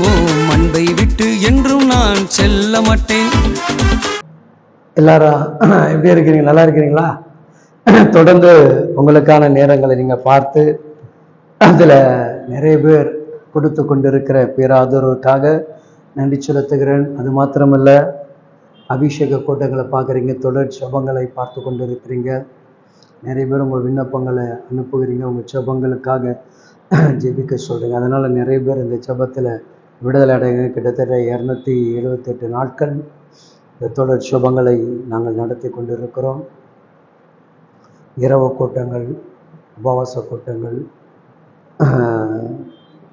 ஓட்டு என்றும் நான் செல்ல மாட்டேன். எல்லாரும் எப்படி இருக்கிறீங்க? நல்லா இருக்கிறீங்களா? தொடர்ந்து உங்களுக்கான நேரங்களை நீங்கள் பார்த்து அதில் நிறைய பேர் கொடுத்து கொண்டிருக்கிற பேராதரவுக்காக நன்றி செலுத்துகிறேன். அது மாத்திரமல்ல அபிஷேக கூட்டங்களை பார்க்குறீங்க தொடர் ஜபங்களை பார்த்து கொண்டு இருக்கிறீங்க நிறைய பேர் உங்கள் விண்ணப்பங்களை அனுப்புகிறீங்க உங்கள் ஜபங்களுக்காக ஜெபிக்க சொல்கிறீங்க அதனால் நிறைய பேர் இந்த ஜபத்தில் விடுதலை அடைந்து கிட்டத்தட்ட இரநூத்தி எழுபத்தெட்டு நாட்கள் இந்த தொடர் சுபங்களை நாங்கள் நடத்தி கொண்டிருக்கிறோம். இரவு கூட்டங்கள் உபவாச கூட்டங்கள்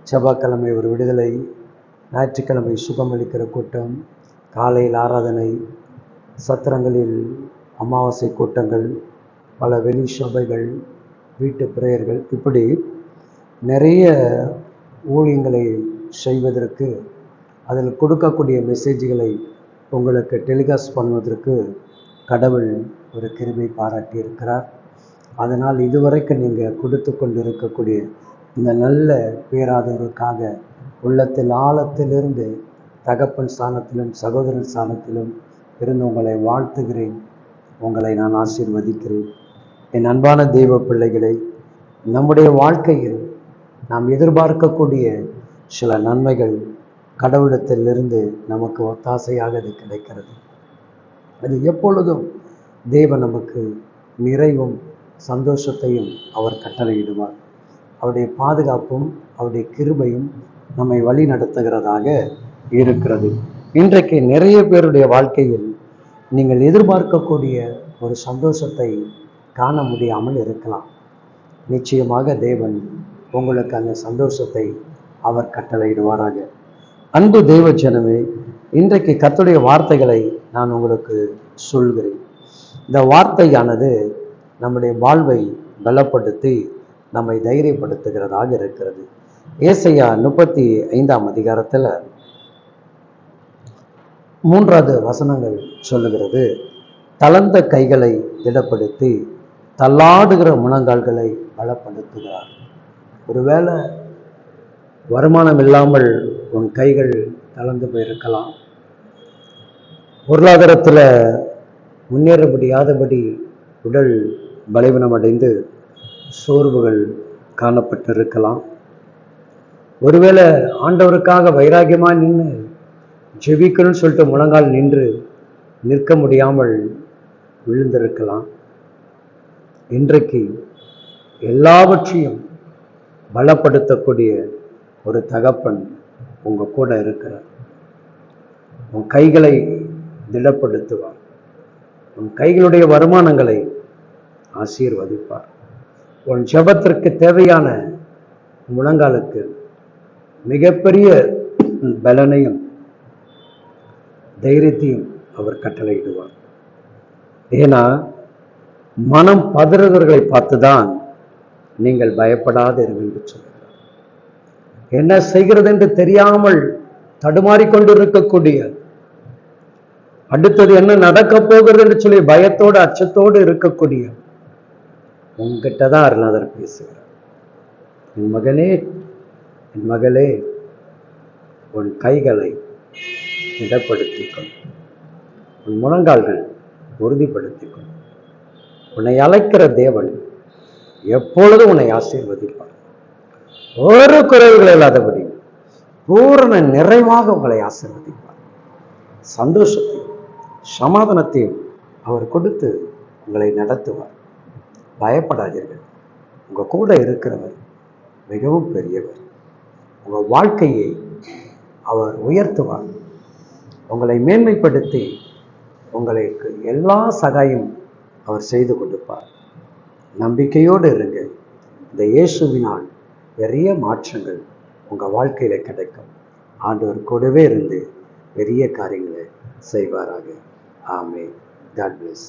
செவ்வாய்க்கிழமை ஒரு விடுதலை ஞாயிற்றுக்கிழமை சுகமளிக்கிற கூட்டம் காலையில் ஆராதனை சத்திரங்களில் அமாவாசை கூட்டங்கள் பல வெளி சபைகள் வீட்டு பிரேயர்கள் இப்படி நிறைய ஊழியங்களை செய்வதற்கு அதில் கொடுக்கக்கூடிய மெசேஜ்களை உங்களுக்கு டெலிகாஸ்ட் பண்ணுவதற்கு கடவுள் ஒரு கிருமை பாராட்டியிருக்கிறார். அதனால் இதுவரைக்கும் நீங்கள் கொடுத்து கொண்டிருக்கக்கூடிய இந்த நல்ல பேராதவருக்காக உள்ளத்தில் ஆழத்திலிருந்து தகப்பன் ஸ்தானத்திலும் சகோதரன் ஸ்தானத்திலும் இருந்து உங்களை வாழ்த்துகிறேன். உங்களை நான் ஆசீர்வதிக்கிறேன். என் அன்பான தெய்வ பிள்ளைகளை நம்முடைய வாழ்க்கையில் நாம் எதிர்பார்க்கக்கூடிய சில நன்மைகள் கடவுளத்திலிருந்து நமக்கு ஒத்தாசையாக அது கிடைக்கிறது. அது எப்பொழுதும் தேவன் நமக்கு நிறைவும் சந்தோஷத்தையும் அவர் கட்டளையிடுவார். அவருடைய பாதுகாப்பும் அவருடைய கிருபையும் நம்மை வழி நடத்துகிறதாக இருக்கிறது. இன்றைக்கு நிறைய பேருடைய வாழ்க்கையில் நீங்கள் எதிர்பார்க்கக்கூடிய ஒரு சந்தோஷத்தை காண முடியாமல் இருக்கலாம். நிச்சயமாக தேவன் உங்களுக்கு அந்த சந்தோஷத்தை அவர் கட்டளையிடுவாராக. அன்பு தெய்வ ஜனமே இன்றைக்கு கத்துடைய வார்த்தைகளை நான் உங்களுக்கு சொல்கிறேன். இந்த வார்த்தையானது நம்முடைய வாழ்வை பலப்படுத்தி நம்மை தைரியப்படுத்துகிறதாக இருக்கிறது. ஏசையா முப்பத்தி ஐந்தாம் அதிகாரத்தில் மூன்றாவது வசனங்கள் சொல்லுகிறது. தளர்ந்த கைகளை திடப்படுத்தி தள்ளாடுகிற முழங்கால்களை பலப்படுத்துகிறார். ஒருவேளை வருமானம் இல்லாமல் உன் கைகள் தளர்ந்து போயிருக்கலாம். பொருளாதாரத்தில் முன்னேற முடியாதபடி உடல் பலவீனம் அடைந்து சோர்வுகள் காணப்பட்டிருக்கலாம். ஒருவேளை ஆண்டவருக்காக வைராகியமாக நின்று ஜெபிக்கணும்னு சொல்லிட்டு முழங்கால் நின்று நிற்க முடியாமல் விழுந்திருக்கலாம். இன்றைக்கு எல்லாவற்றையும் பலப்படுத்தக்கூடிய ஒரு தகப்பன் உங்க கூட இருக்கிறார். உன் கைகளை திடப்படுத்துவார். உன் கைகளுடைய வருமானங்களை ஆசீர்வதிப்பார். உன் ஜெபத்திற்கு தேவையான முழங்காலுக்கு மிகப்பெரிய பலனையும் தைரியத்தையும் அவர் கட்டளையிடுவார். ஏன்னா மனம் பதறுகிறவர்களை பார்த்துதான் நீங்கள் பயப்படாத இருங்கள் என்று என்ன செய்கிறது என்று தெரியாமல் தடுமாறிக்கொண்டிருக்கக்கூடிய அடுத்தது என்ன நடக்க போகிறது என்று சொல்லி பயத்தோடு அச்சத்தோடு இருக்கக்கூடிய உங்ககிட்ட தான் அருணாதர் பேசுகிறார். என் மகனே என் மகளே உன் கைகளை இடப்படுத்திக்கொள் உன் முழங்கால்கள் உறுதிப்படுத்திக்கொள். உன்னை அழைக்கிற தேவன் எப்பொழுதும் உன்னை ஆசீர்வதிப்பார். ஒரு குறைவுகள் இல்லாதபடி பூரண நிறைவாக உங்களை ஆசீர்வதிப்பார். சந்தோஷத்தையும் சமாதானத்தையும் அவர் கொடுத்து உங்களை நடத்துவார். பயப்படாதீர்கள். உங்கள் கூட இருக்கிறவர் மிகவும் பெரியவர். உங்கள் வாழ்க்கையை அவர் உயர்த்துவார். உங்களை மேன்மைப்படுத்தி உங்களுக்கு எல்லா சகாயம் அவர் செய்து கொடுப்பார். நம்பிக்கையோடு இருங்க இந்த இயேசுவினால் பெரிய மாற்றங்கள் உங்கள் வாழ்க்கையில் கிடைக்கும். ஆண்டவர் கூடவே இருந்து பெரிய காரியங்களை செய்வாராக. ஆமே காட் பிளஸ்